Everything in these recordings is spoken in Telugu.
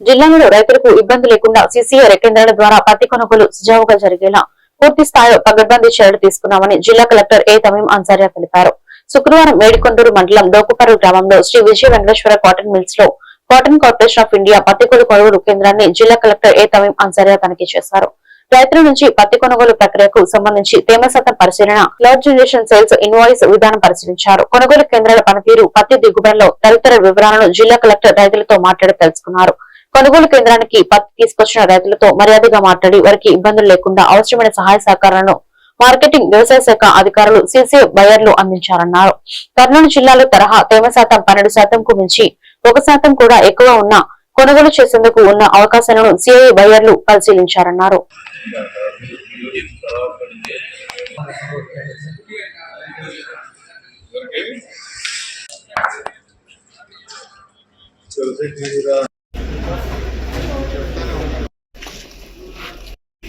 జిల్లాలో రైతులకు ఇబ్బంది లేకుండా సీసీఆర్ కేంద్రాల ద్వారా పత్తి కొనుగోలు సుజావుగా జరిగేలా పూర్తి స్థాయిలో పగడ్బందీ చర్యలు తీసుకున్నామని జిల్లా కలెక్టర్ ఏ తమీం అన్సారియా తెలిపారు. శుక్రవారం మేడికొండూరు మండలం దోకుపరు గ్రామంలో శ్రీ విజయ వెంకటేశ్వర కాటన్ మిల్స్లో కాటన్ కార్పొరేషన్ ఆఫ్ ఇండియా పత్తి కొనుగోలు కేంద్రాన్ని జిల్లా కలెక్టర్ ఏ తమీం అన్సారియా తనిఖీ చేశారు. రైతుల నుంచి పత్తి కొనుగోలు ప్రక్రియకు సంబంధించి తేమ శాతం పరిశీలన క్లౌడ్ జనరేషన్ సేల్స్ ఇన్వాయిస్ విధానం పరిశీలించారు. కొనుగోలు కేంద్రాల పనితీరు పత్తి దిగుబడిలో తదితర వివరాలను జిల్లా కలెక్టర్ రైతులతో మాట్లాడి తెలుసుకున్నారు. కొనుగోలు కేంద్రానికి పత్తి తీసుకొచ్చిన రైతులతో మర్యాదగా మాట్లాడి వారికి ఇబ్బందులు లేకుండా అవసరమైన సహాయ సహకారాలను మార్కెటింగ్ వ్యవసాయ శాఖ అధికారులు సీసీ బయర్లు అందించారన్నారు. కర్నూలు జిల్లాలో తరహా తేమ శాతం పన్నెండు శాతంకు మించి ఒక శాతం కూడా ఎక్కువ ఉన్న కొనుగోలు చేసేందుకు ఉన్న అవకాశాలను సిఐ బయర్లు పరిశీలించారన్నారు.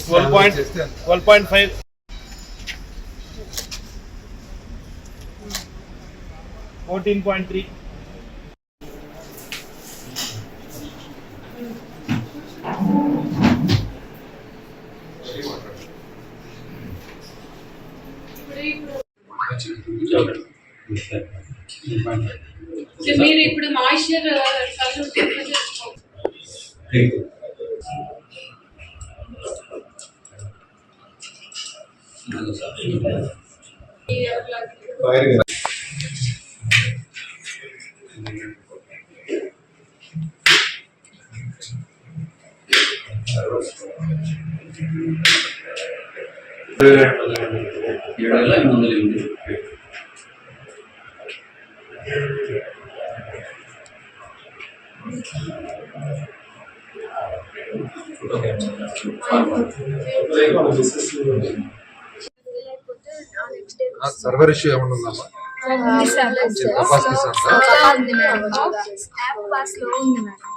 Twelve point twelve point five fourteen point three మీరు ఇప్పుడు మాయిశ్చర్ కళ్ళు చేసుకో ఏడు వేల ఎనిమిది వందల ఎనిమిది సర్వర్ ఇష్యూ ఏమన్నా ఉందమ్మా కెపాసిటీ సార్ యాప్ పాస్ లో ఉంది మేడం